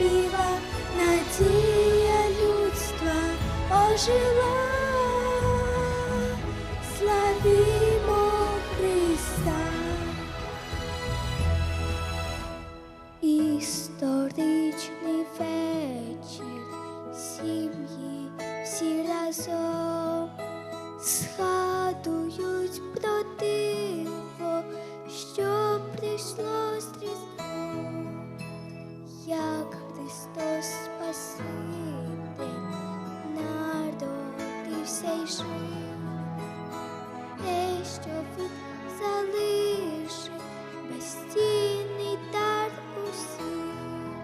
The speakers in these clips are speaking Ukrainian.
піва, надія людства ожила, славімо Христа. Историчный вечер семьи все разор. Народився й жив, те, що він залишив безцінний дар усім.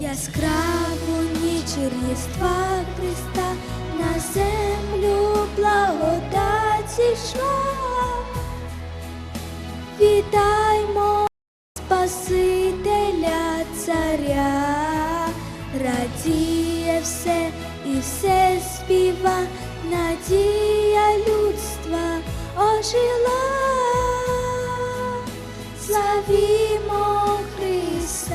Яскраву ніч Різдва Христа на землю благодать зійшла. Вітаймо Спасителя Царя, радіє все і все співа, надія людства ожила. Славімо Христа.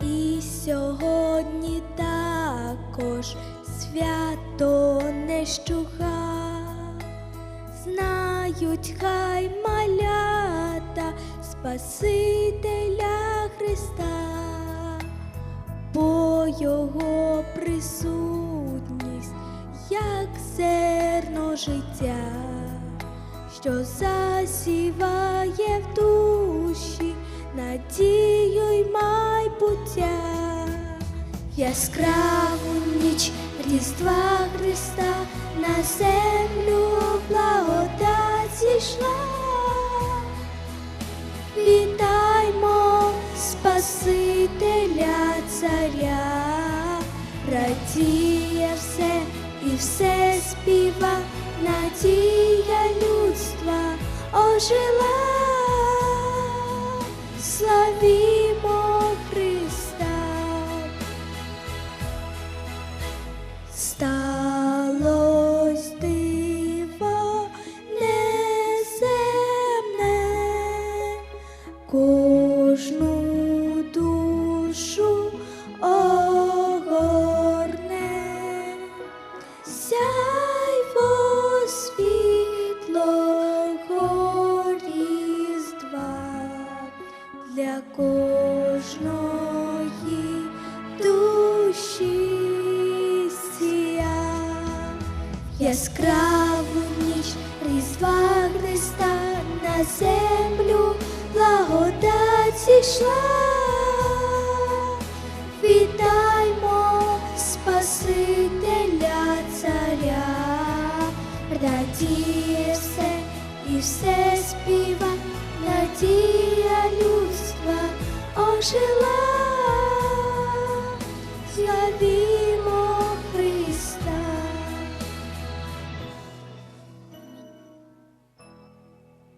І сьогодні також свято не щуха, знають хай малята Спасителя Христа, бо Його присутність, як зерно життя, що засіває в душі надію й майбуття, яскраву ніч Різдва Христа на землю благодать зійшла. Вітаймо Спасителя все співа, надія людства ожила. Славімо Яскраву ніч Різдва Христа на землю благодать зійшла. Вітаймо Спасителя Царя, радіє все і все співа, надія людства ожила. Славі